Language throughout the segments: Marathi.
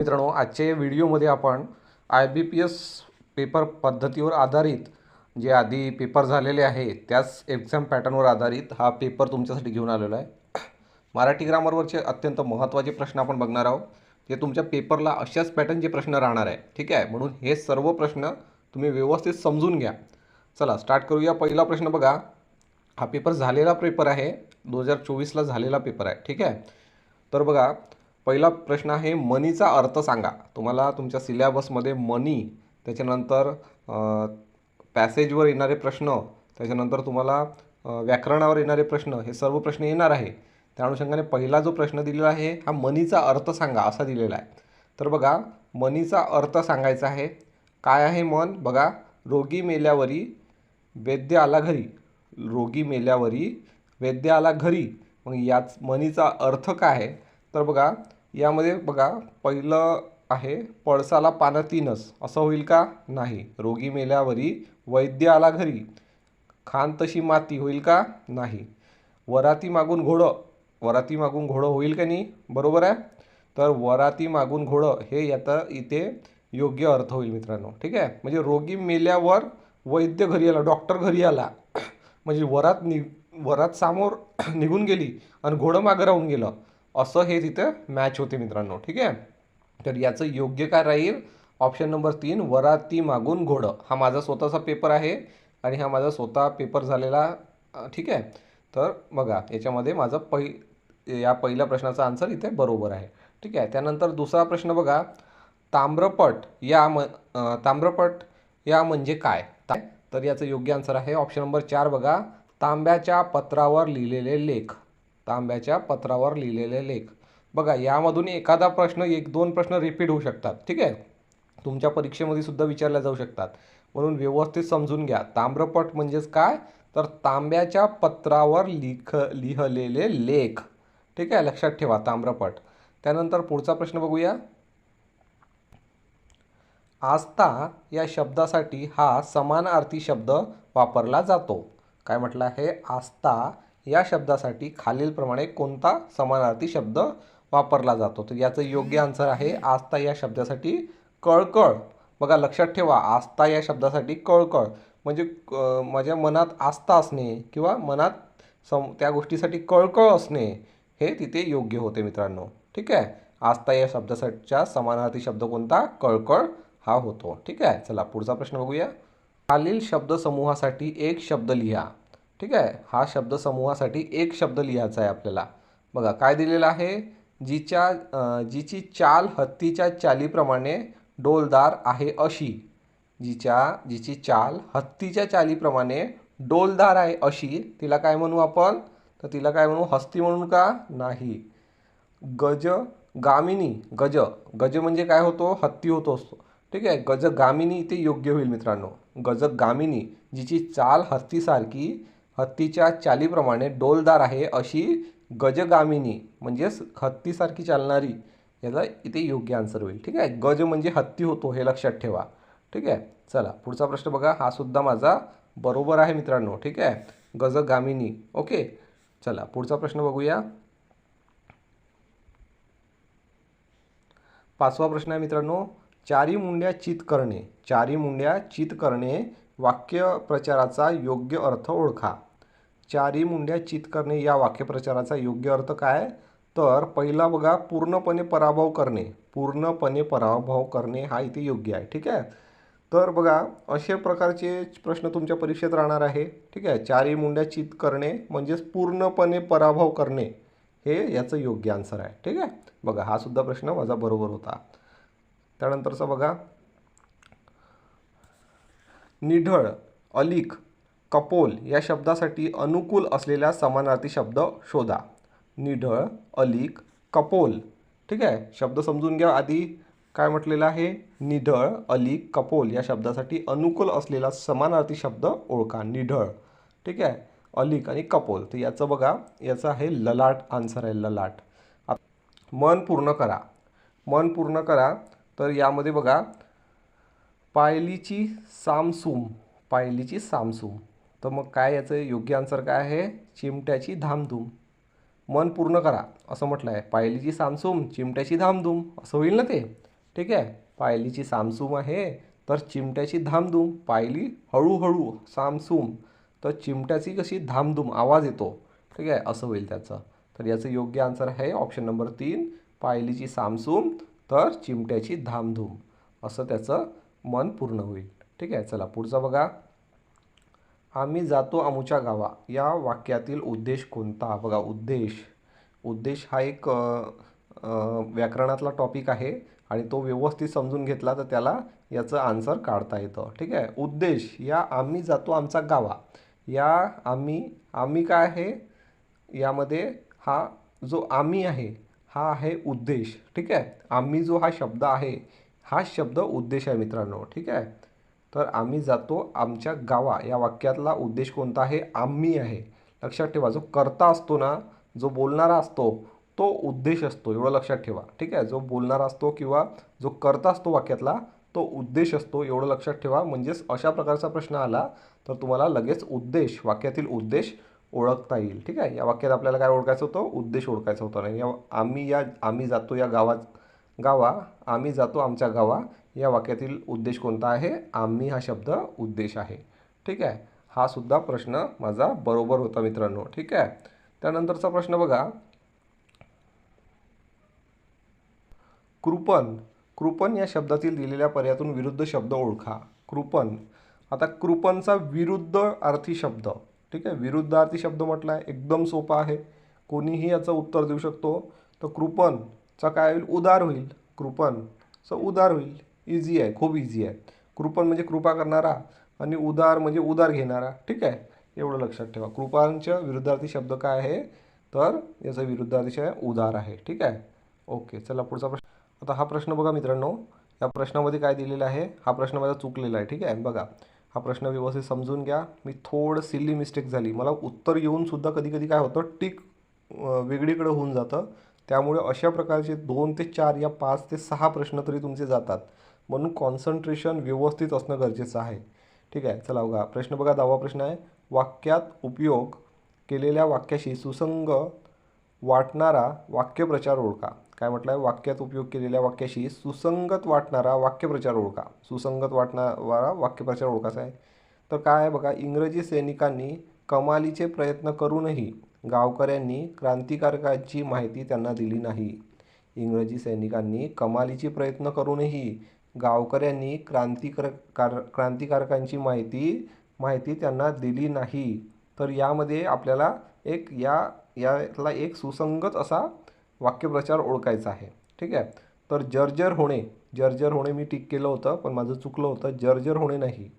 मित्रांनो आजच्या व्हिडिओमध्ये आपण I B P S paper पद्धतीवर आधारित जे आधी पेपर झालेले आहे त्याच एक्झाम पॅटर्नवर आधारित हा पेपर तुमच्यासाठी घेऊन आलेलो आहे. मराठी ग्रामरवरचे अत्यंत महत्त्वाचे प्रश्न आपण बघणार आहोत. ते तुमच्या पेपरला अशाच पॅटर्नचे प्रश्न राहणार आहे. ठीक आहे? म्हणून हे सर्व प्रश्न तुम्ही व्यवस्थित समजून घ्या. चला स्टार्ट करूया. पहिला प्रश्न बघा. हा पेपर झालेला पेपर आहे. दोन हजार चोवीसला झालेला पेपर आहे. ठीक आहे? तर बघा पहिला प्रश्न आहे मनीचा अर्थ सांगा. तुम्हाला तुमच्या सिलेबसमध्ये मनी त्याच्यानंतर पॅसेजवर येणारे प्रश्न त्याच्यानंतर तुम्हाला व्याकरणावर येणारे प्रश्न हे सर्व प्रश्न येणार आहे. त्या अनुषंगाने पहिला जो प्रश्न दिलेला आहे हा मनीचा अर्थ सांगा असा दिलेला आहे. तर बघा मनीचा अर्थ सांगायचा आहे. काय आहे मन? बघा रोगी मेल्यावरी वैद्य आला घरी. रोगी मेल्यावरी वैद्य आला घरी. मग याच मनीचा अर्थ काय आहे? तर बघा यामध्ये बघा पहिलं आहे पळसाला पानं तीनच असं होईल का? नाही. रोगी मेल्यावरी वैद्य आला घरी. खान तशी माती होईल का? नाही. वराती मागून घोडं. वराती मागून घोडं होईल का नाही? बरोबर आहे? तर वराती मागून घोडं हे याचा इथे योग्य अर्थ होईल मित्रांनो. ठीक आहे? म्हणजे रोगी मेल्यावर वैद्य घरी आला डॉक्टर घरी आला. म्हणजे वरात नि वरात समोर निघून गेली आणि घोडं मागं राहून गेलं. असं हे तिथं मॅच होते मित्रांनो ठीक आहे? तर याचं योग्य काय राहील? ऑप्शन नंबर तीन वराती मागून घोडं. हा माझा स्वतःचा पेपर आहे आणि हा माझा स्वतः पेपर झालेला ठीक आहे? तर बघा याच्यामध्ये माझं पै या पहिल्या प्रश्नाचा आन्सर इथे बरोबर आहे ठीक आहे? त्यानंतर दुसरा प्रश्न बघा. ताम्रपट या म ताम्रपट या म्हणजे काय? तर याचं योग्य आन्सर आहे. ऑप्शन नंबर चार बघा. तांब्याच्या पत्रावर लिहिलेले लेख. तांब्याच्या पत्रावर लिहिलेले लेख. बघा यामधून एखादा प्रश्न एक दोन प्रश्न रिपीट होऊ शकतात ठीक आहे? तुमच्या परीक्षेमध्ये सुद्धा विचारल्या जाऊ शकतात. म्हणून व्यवस्थित समजून घ्या. ताम्रपट म्हणजेच काय? तर तांब्याच्या पत्रावर लिख लिहिलेले लेख. ठीक आहे? लक्षात ठेवा ताम्रपट. त्यानंतर पुढचा प्रश्न बघूया. आस्था या शब्दासाठी हा समानार्थी शब्द वापरला जातो. काय म्हटलं आहे? आस्था या शब्दासाठी खालीलप्रमाणे कोणता समानार्थी शब्द वापरला जातो? तर याचं योग्य आन्सर आहे आस्था या शब्दासाठी कळकळ. बघा लक्षात ठेवा आस्था या शब्दासाठी कळकळ. म्हणजे माझ्या मनात आस्था असणे किंवा मनात सम त्या गोष्टीसाठी कळकळ असणे हे तिथे योग्य होते मित्रांनो. ठीक आहे? आस्था या शब्दासाठीच्या समानार्थी शब्द कोणता? कळकळ हा होतो. ठीक आहे? चला पुढचा प्रश्न बघूया. खालील शब्दसमूहासाठी एक शब्द लिहा. ठीक आहे? हा शब्दसमूहासाठी एक शब्द लिहायचा आहे आपल्याला. बघा काय दिलेलं आहे? जिच्या जिची चाल हत्तीच्या चालीप्रमाणे डोलदार आहे अशी. जिच्या जिची चाल हत्तीच्या चालीप्रमाणे डोलदार आहे अशी. तिला काय म्हणू आपण? तर तिला काय म्हणू? हस्ती म्हणून का? नाही. गज गामिनी गज. गज म्हणजे काय होतो? हत्ती होतो असतो. ठीक आहे? गज गामिनी इथे योग्य होईल मित्रांनो. गज गामिनी जिची चाल हत्तीसारखी हत्तीच्या चालीप्रमाणे डोलदार आहे अशी गजगामिनी म्हणजेच हत्तीसारखी चालणारी याचा इथे योग्य आन्सर होईल. ठीक आहे? गज म्हणजे हत्ती होतो हे लक्षात ठेवा. ठीक आहे? चला पुढचा प्रश्न बघा. हा सुद्धा माझा बरोबर आहे मित्रांनो. ठीक आहे? गजगामिनी. ओके? चला पुढचा प्रश्न बघूया. पाचवा प्रश्न आहे मित्रांनो. चारी मुंड्या चित करणे. चारी मुंड्या चित करणे वाक्य प्रचाराचा योग्य अर्थ ओळखा. चारी मुंड्या चित करणे या वाक्यप्रचाराचा योग्य अर्थ काय? तर पहिला बघा पूर्णपणे पराभव करणे. पूर्णपणे पराभव करणे हा इथे योग्य आहे ठीक आहे? तर बघा असे प्रकारचे प्रश्न तुमच्या परीक्षेत राहणार आहे ठीक आहे? चारी मुंड्या चित करणे म्हणजेच पूर्णपणे पराभव करणे हे याचं योग्य आन्सर आहे ठीक आहे? बघा हा सुद्धा प्रश्न माझा बरोबर होता. त्यानंतरचा बघा. निढळ अलीक कपोल या शब्दासाठी अनुकूल असलेला समानार्थी शब्द शोधा. निढळ अलीक कपोल. ठीक आहे? शब्द समजून घ्या. आधी काय म्हटलेलं आहे? निढळ अलीक कपोल या शब्दासाठी अनुकूल असलेला समानार्थी शब्द ओळखा. निढळ. ठीक आहे? अलीक आणि कपोल. तर याचं बघा. याचं आहे ललाट. आन्सर आहे ललाट. मन पूर्ण करा. मन पूर्ण करा. तर यामध्ये बघा. पायलीची सामसूम. पायलीची सामसूम. तर मग काय याचं योग्य आन्सर काय आहे? चिमट्याची धामधूम. मन पूर्ण करा असं म्हटलं आहे पायलीची सामसूम चिमट्याची धामधूम असं होईल ना ते? ठीक आहे. पायलीची सामसूम आहे तर चिमट्याची धामधूम. पायली हळूहळू सामसूम तर चिमट्याची कशी धामधूम आवाज येतो. ठीक आहे असं होईल त्याचं. तर याचं योग्य आन्सर आहे ऑप्शन नंबर तीन. पायलीची सामसूम तर चिमट्याची धामधूम. असं त्याचं मन पूर्ण होईल. ठीक आहे चला पुढचं बघा. आम्ही जातो आमच्या गावा. या वाक्यातील उद्देश कोणता? बघा उद्देश. उद्देश हा एक व्याकरणातला टॉपिक आहे आणि तो व्यवस्थित समजून घेतला तर त्याला याचं आन्सर काढता येतं. ठीक आहे? उद्देश. या आम्ही जातो आमचा गावा. या आम्ही आम्ही काय आहे? यामध्ये हा जो आम्ही आहे हा आहे उद्देश. ठीक आहे? आम्ही जो हा शब्द आहे हा शब्द उद्देश आहे मित्रांनो. ठीक आहे? तर आम्ही जातो आमच्या गावा. या वाक्यातला उद्देश कोणता आहे? आम्ही आहे. लक्षात ठेवा जो कर्ता असतो ना जो बोलणारा असतो तो उद्देश असतो. एवढं लक्षात ठेवा. ठीक आहे? जो बोलणारा असतो किंवा जो करता असतो वाक्यातला तो उद्देश असतो. एवढं लक्षात ठेवा. म्हणजेच अशा प्रकारचा प्रश्न आला तर तुम्हाला लगेच उद्देश वाक्यातील उद्देश ओळखता येईल. ठीक आहे? या वाक्यात आपल्याला काय ओळखायचं होतं? उद्देश ओळखायचा होता. नाही या आम्ही या आम्ही जातो या गावात गावा आम्ही जातो आमच्या गावा. या वाक्यातील उद्देश कोणता आहे? आम्ही हा शब्द उद्देश आहे. ठीक आहे? हा सुद्धा प्रश्न माझा बरोबर होता मित्रांनो. ठीक आहे? त्यानंतरचा प्रश्न बघा. कृपण. कृपण या शब्दातील दिलेल्या पर्यायातून विरुद्ध शब्द ओळखा. कृपण. आता कृपणचा विरुद्ध अर्थी शब्द. ठीक आहे? विरुद्ध अर्थी शब्द म्हटला आहे. एकदम सोपा आहे. कोणीही याचं उत्तर देऊ शकतो. तर कृपणचा काय होईल? उदार होईल. कृपणचं उदार होईल. इझी आहे खूप इझी आहे. कृपण म्हणजे कृपा करणारा आणि उदार म्हणजे उदार घेणारा ठीक आहे? एवढं लक्षात ठेवा. कृपांच्या विरुद्धार्थी शब्द काय आहे? तर याचा विरुद्धार्थी आहे उदार आहे ठीक आहे? ओके चला पुढचा प्रश्न. आता हा प्रश्न बघा मित्रांनो. या प्रश्नामध्ये काय दिलेला आहे? हा प्रश्न माझा चुकलेला आहे ठीक आहे? बघा. हा प्रश्न व्यवस्थित समजून घ्या. मी थोडं सिल्ली मिस्टेक झाली. मला उत्तर येऊन सुद्धा कधी कधी काय होतं? टिक वेगळीकडं वेगळीकडे होऊन जातं. त्यामुळे अशा प्रकारचे दोन ते चार या पाच ते सहा प्रश्न तरी तुमचे जातात. म्हणून कॉन्सन्ट्रेशन व्यवस्थित असणं गरजेचं आहे. ठीक आहे चला बघा प्रश्न बघा दहावा प्रश्न आहे. वाक्यात उपयोग केलेल्या वाक्याशी सुसंग वाटणारा वाक्यप्रचार ओळखा. काय म्हटलं आहे वाक्यात उपयोग केलेल्या वाक्याशी सुसंगत वाटणारा वाक्यप्रचार ओळखा. सुसंगत वाटणारा वाक्यप्रचार ओळखाचा आहे. तर काय आहे बघा इंग्रजी सैनिकांनी कमालीचे प्रयत्न करूनही गावकऱ्यांनी क्रांतिकारकाची माहिती त्यांना दिली नाही. इंग्रजी सैनिकांनी कमालीचे प्रयत्न करूनही गावकऱ्यांनी क्रांतिकर कार क्रांतिकारकांची माहिती माहिती त्यांना दिली नाही. तर यामध्ये आपल्याला एक या यातला एक सुसंगत असा वाक्यप्रचार ओळखायचा आहे. ठीक आहे? तर जर्जर होणे जर्जर होणे मी टिक केलं होतं पण माझं चुकलं होतं. जर्जर होणे नाही.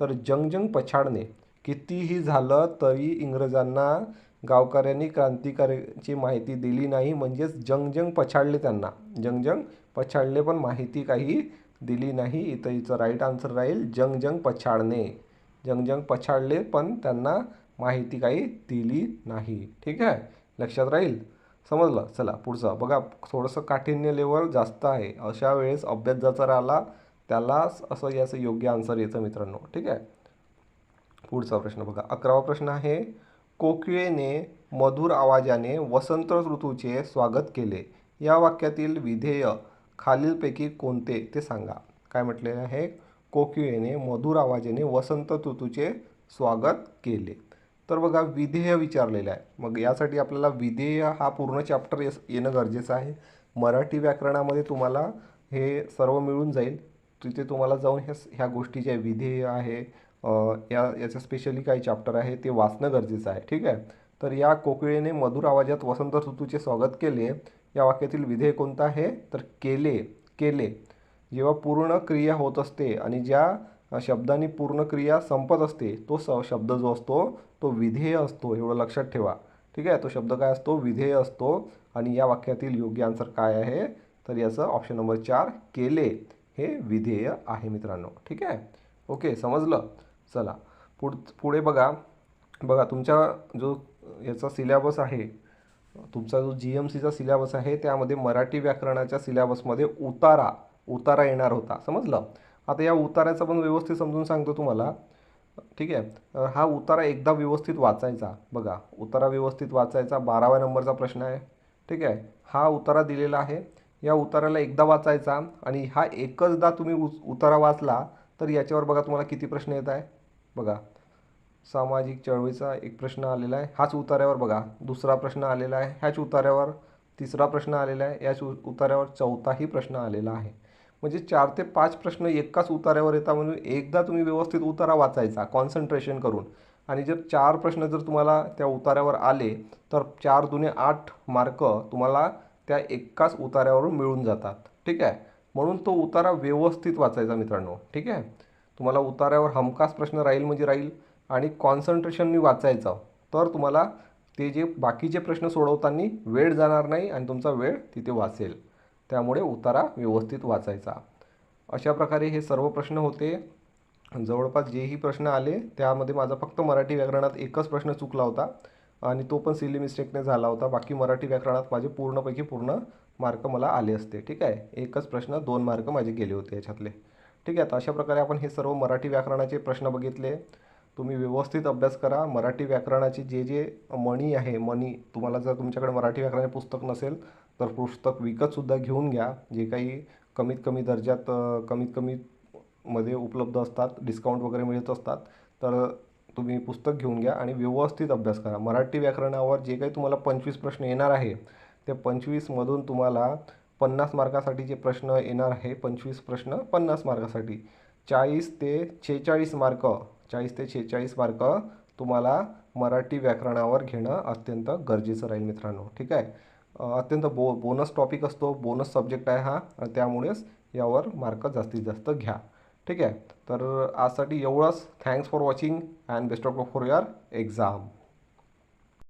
तर जंगजंग पछाडणे कितीही झालं तरी इंग्रजांना गावकऱ्यांनी क्रांतिकारची माहिती दिली नाही. म्हणजेच जंगजंग पछाडले त्यांना. जंगजंग पछाडले पण माहिती काही दिली नाही. इथं हिचं राईट आन्सर राहील जंगजंग पछाडणे. जंग जंग पछाडले पण त्यांना माहिती काही दिली नाही. ठीक आहे? लक्षात राहील? समजलं? चला पुढचं. बघा थोडंसं काठिण्य लेवल जास्त आहे. अशा वेळेस अभ्यास ज्याचा राहिला त्यालाच असं याचं योग्य आन्सर येतं मित्रांनो. ठीक आहे? पुढचा प्रश्न बघा. अकरावा प्रश्न आहे कोकिळेने मधुर आवाजाने वसंत ऋतूचे स्वागत केले. या वाक्यातील विधेय खालीलपैकी कोणते ते सांगा. काय म्हटलेले आहे? कोकिळेने मधुर आवाजाने वसंत ऋतूचे स्वागत केले. तर बघा विधेय विचारलेलं आहे. मग यासाठी आपल्याला विधेय हा पूर्ण चॅप्टर येस येणं गरजेचं आहे. मराठी व्याकरणामध्ये तुम्हाला हे सर्व मिळून जाईल. तिथे तुम्हाला जाऊन ह्या ह्या गोष्टी ज्या विधेय आहे या याचं स्पेशली काही चॅप्टर आहे ते वाचणं गरजेचं आहे. ठीक आहे? तर या कोकिळेने मधुर आवाजात वसंत ऋतूचे स्वागत केले. या वाक्यातील विधेय कोणतं आहे? तर केले केले. जेव्हा पूर्ण क्रिया होत असते आणि ज्या शब्दाने शब्दांनी पूर्ण क्रिया संपत असते तो स शब्द जो असतो तो विधेय असतो. एवढं लक्षात ठेवा. ठीक आहे? तो शब्द काय असतो? विधेय असतो. आणि या वाक्यातील योग्य आन्सर काय आहे? तर याचं ऑप्शन नंबर चार केले. हे विधेय आहे मित्रांनो. ठीक आहे? ओके समजलं? चला. पुढ पुढे बघा. बघा तुमच्या जो याचा सिलॅबस आहे तुमचा जो जी एम सीचा सिलॅबस आहे त्यामध्ये मराठी व्याकरणाच्या सिलॅबसमध्ये उतारा उतारा येणार होता. समजलं? आता या उताऱ्याचं पण व्यवस्थित समजून सांगतो तुम्हाला. ठीक आहे? हा उतारा एकदा व्यवस्थित वाचायचा. बघा उतारा व्यवस्थित वाचायचा. बाराव्या नंबरचा प्रश्न आहे. ठीक आहे? हा उतारा दिलेला आहे. या उताराला एकदा वाचायचा आणि हा एकचदा तुम्ही उ उतारा वाचला तर याच्यावर बघा तुम्हाला किती प्रश्न येत आहे. बघा. सामाजिक चळवळीचा एक प्रश्न आलेला आहे. हाच उतार्यावर बघा. दुसरा प्रश्न आलेला आहे. ह्याच उतार्यावर तिसरा प्रश्न आलेला आहे. याच उतार्यावर चौथाही प्रश्न आलेला आहे. म्हणजे चार ते पाच प्रश्न एकाच उतार्यावर येतात म्हणून एकदा तुम्ही व्यवस्थित उतारा वाचायचा कॉन्सन्ट्रेशन करून. आणि जर चार प्रश्न जर तुम्हाला त्या उतार्यावर आले तर चार दुने आठ मार्क तुम्हाला त्या एकाच उतार्यावरून मिळून जातात. ठीक आहे? म्हणून तो उतारा व्यवस्थित वाचायचा मित्रांनो. ठीक आहे? तुम्हाला उतार्यावर हमखास प्रश्न राहील म्हणजे राहील. आणि कॉन्सन्ट्रेशननी वाचायचं. तर तुम्हाला ते जे बाकीचे प्रश्न सोडवताना वेळ जाणार नाही आणि तुमचा वेळ तिथे वाचेल. त्यामुळे उतारा व्यवस्थित वाचायचा. अशा प्रकारे हे सर्व प्रश्न होते. जवळपास जेही प्रश्न आले त्यामध्ये माझा फक्त मराठी व्याकरणात एकच प्रश्न चुकला होता आणि तो पण सिली मिस्टेकने झाला होता. बाकी मराठी व्याकरणात माझे पूर्णपैकी पूर्ण मार्क मला आले असते. ठीक आहे? एकच प्रश्न दोन मार्क माझे गेले होते याच्यातले. ठीक आहे? तर अशा प्रकारे आपण हे सर्व मराठी व्याकरणाचे प्रश्न बघितले. तुम्ही व्यवस्थित अभ्यास करा. मराठी व्याकरणाचे जे जे मणी आहे मणी तुम्हाला जर तुमच्याकडे मराठी व्याकरणाचे पुस्तक नसेल तर पुस्तक विकतसुद्धा घेऊन घ्या. जे काही कमीत कमी दर्जात कमीत कमी मध्ये उपलब्ध असतात डिस्काउंट वगैरे मिळत असतात तर तुम्ही पुस्तक घेऊन घ्या आणि व्यवस्थित अभ्यास करा. मराठी व्याकरणावर जे काही तुम्हाला पंचवीस प्रश्न येणार आहे ते पंचवीसमधून तुम्हाला पन्नास मार्कासाठी जे प्रश्न येणार आहे पंचवीस प्रश्न पन्नास मार्कासाठी. चाळीस ते छेचाळीस मार्क चाळीस ते छेचाळीस मार्क तुम्हाला मराठी व्याकरणावर घेणं अत्यंत गरजेचं राहील मित्रांनो. ठीक आहे? अत्यंत बो बोनस टॉपिक असतो. बोनस सब्जेक्ट आहे हा. आणि त्यामुळेच यावर मार्क जास्तीत जास्त घ्या. ठीक आहे? तर आजसाठी एवढंच. Thanks for watching and best of luck for your exam